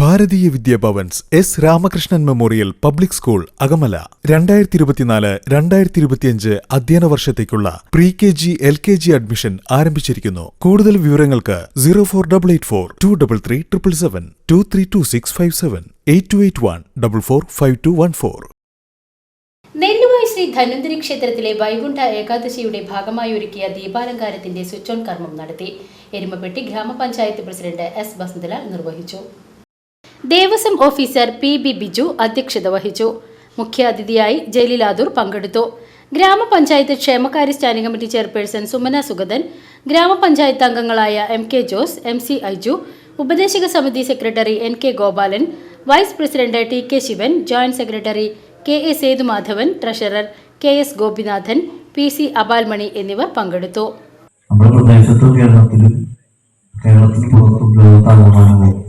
Bharatiya Vidya Bhavan's S Ramakrishnan memorial public school Akamala. രണ്ടായിരത്തി ഇരുപത്തിനാല് രണ്ടായിരത്തി ഇരുപത്തിയഞ്ച് അധ്യയന വർഷത്തേക്കുള്ള pre K G L K G admission ആരംഭിച്ചിരിക്കുന്നു. കൂടുതൽ വിവരങ്ങൾക്ക് zero four double eight four two double three triple seven two three two six five seven eight two eight one double four five two one four നെല്ലുമായി Shri Dhanvantari ക്ഷേത്രത്തിലെ വൈകുണ്ഠ ഏകാദശിയുടെ ഭാഗമായി ഒരുക്കിയ ദീപാലങ്കാരത്തിന്റെ switch on കർമ്മം നടത്തി. എരുമപ്പെട്ടി ഗ്രാമപഞ്ചായത്ത് പ്രസിഡന്റ് എസ്. വസന്തലാൽ നിർവഹിച്ചു. Devaswom officer P B Biju അധ്യക്ഷത വഹിച്ചു. മുഖ്യാതിഥിയായി ജലീലാദൂർ പങ്കെടുത്തു. ഗ്രാമപഞ്ചായത്ത് ക്ഷേമകാര്യ standing committee chairperson Sumana Sugathan ഗ്രാമപഞ്ചായത്ത് അംഗങ്ങളായ M K Jose M C Aiju ഉപദേശക സമിതി secretary N K Gopalan vice president T K Sivan joint secretary K A Sethumadhavan treasurer K S Gopinathan P C അപാൽമണി എന്നിവർ പങ്കെടുത്തു. കേരളത്തിലും കേരളത്തിന് പുറത്തും ലോകത്താകമാനവും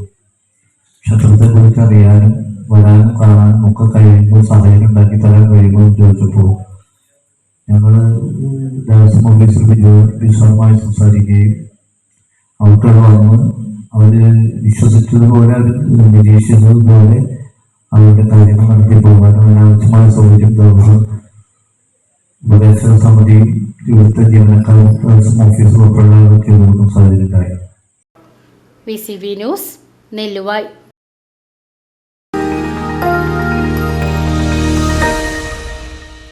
അറിയാനും വരാനും കാണാനും ഒക്കെ കഴിയുമ്പോൾ സമയം ഉണ്ടാക്കി തരാൻ കഴിയുമ്പോൾ എന്ന് ചോദിച്ചപ്പോൾ ഞങ്ങൾ ദേവസ്വം ഓഫീസിൽ വിശദമായി സംസാരിക്കുകയും അവർക്കത് വന്ന് അവർ വിശ്വസിച്ചതുപോലെ അവർ നിരീക്ഷിച്ചതുപോലെ അവരുടെ കാര്യങ്ങൾ നടത്തി പോകാനും അനാവശ്യമായ സൗകര്യം ദേവസ്വം ഉപദേശക സമിതിയും ഇവിടുത്തെ ജീവനക്കാരും ദേവസ്വം ഓഫീസും ഉൾപ്പെടെ ചെയ്തു V C V news Nelluvai.